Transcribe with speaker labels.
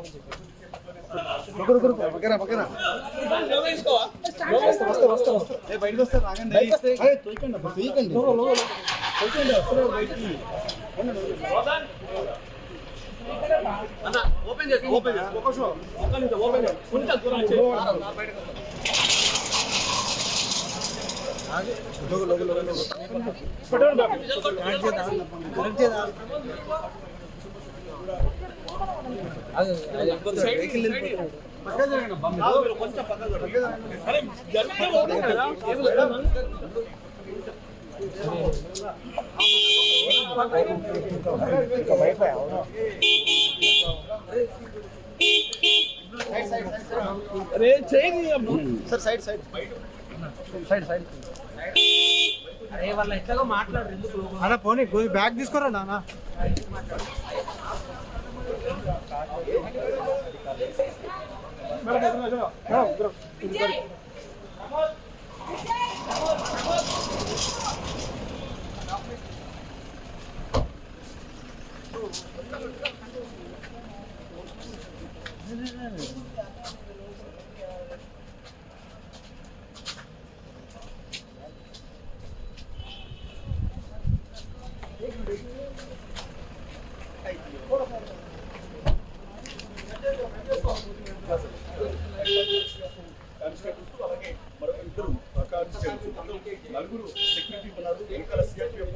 Speaker 1: అనేది?
Speaker 2: చేయడం జరిగింది.
Speaker 3: అన్న, ఆన్
Speaker 2: దీంతో
Speaker 3: చేశానా?
Speaker 2: పాటు కొన్ని బంగారు
Speaker 1: ఆన్ చేశావా?
Speaker 2: ఆభరణాలు,
Speaker 3: అది
Speaker 2: అలాగే కొన్ని
Speaker 3: వెనక వీడియో వస్తుందా?
Speaker 2: ఆర్నమెంట్స్ కూడా సీజ్ చేసినట్లు కూడా తెలుస్తుంది
Speaker 3: ఒక్క నిమిషం.
Speaker 2: అంటే దాదాపు కొన్ని వందల కోట్ల రూపాయల ఇటు బడ్జెట్ సమస్యలను ఇటు అధికారులు సీజ్ చేసినట్టు ఐటీ అధికారులు seize
Speaker 3: దిల్రాజ్
Speaker 2: చేసినట్టు
Speaker 3: ఎట్లా?
Speaker 2: కూడా తెలుస్తుంది మనం ఒకసారి visuals సైడ్ సైడ్ తర్వాత ఒకరు
Speaker 1: అన్న ఇది రిమోట్
Speaker 4: అన్న పోనీ బ్యాగ్ తీసుకురా నాన్న?
Speaker 2: కానిస్టేబుల్స్ నలుగురు సెక్యూరిటీ ఉన్నారు వెనకాల సిఆర్పిఎఫ్